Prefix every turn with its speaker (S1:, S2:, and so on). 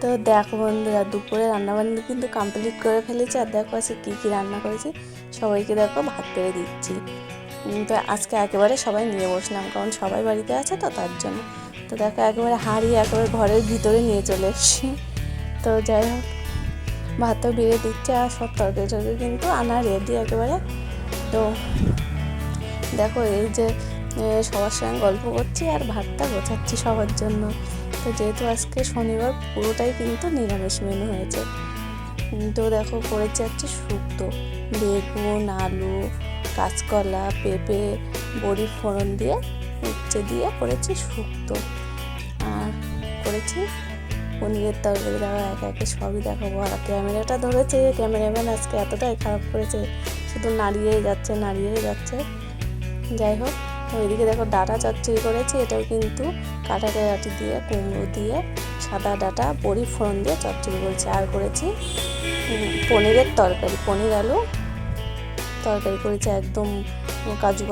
S1: তো দেখো বন্ধুরা দুপুরে রান্নাবান্না কিন্তু কমপ্লিট করে ফেলেছি, আর দেখো আজকে কী কী রান্না করেছি, সবাইকে দেখো ভাত পেরে দিচ্ছি। তো আজকে একেবারে সবাই নিয়ে বসলাম, কারণ সবাই বাড়িতে আছে তো তার জন্য। তো দেখো একেবারে হাঁড়ি একেবারে ঘরের ভিতরে নিয়ে চলে এসছি। তো যাই হোক, ভাতও বেড়ে দিচ্ছে, আর সব তরকারি টরকারি কিন্তু আনা রেডি একেবারে। তো দেখো এই যে সবার সঙ্গে গল্প করছি, আর ভাতটা গোছাচ্ছি সবার জন্য। তো যেহেতু আজকে শনিবার, পুরোটাই কিন্তু নিরামিষ মেনু হয়েছে। তো দেখো করেছি হচ্ছে শুক্তো। বেগুন, আলু, কাঁচকলা, পেঁপে বড়ি ফোড়ন দিয়ে উচ্ছে দিয়ে করেছি শুক্তো। আর করেছি পনিরের তরকারি। দেওয়া একে একে সবই দেখাবো। আর ক্যামেরাটা ধরেছে, ক্যামেরাম্যান আজকে এতটাই খারাপ করেছে, শুধু নাড়িয়েই যাচ্ছে নাড়িয়েই যাচ্ছে। যাই হোক ওইদিকে দেখো ডাটা চচ্চড়ি করেছি, এটাও কিন্তু কাটা ডাটি দিয়ে, কুমড়ো দিয়ে, সাদা ডাটা, বড়ি দিয়ে চচ্চড়ি করেছি। আর করেছি পনিরের তরকারি, পনির আলু তরকারি করেছি, একদম কাজু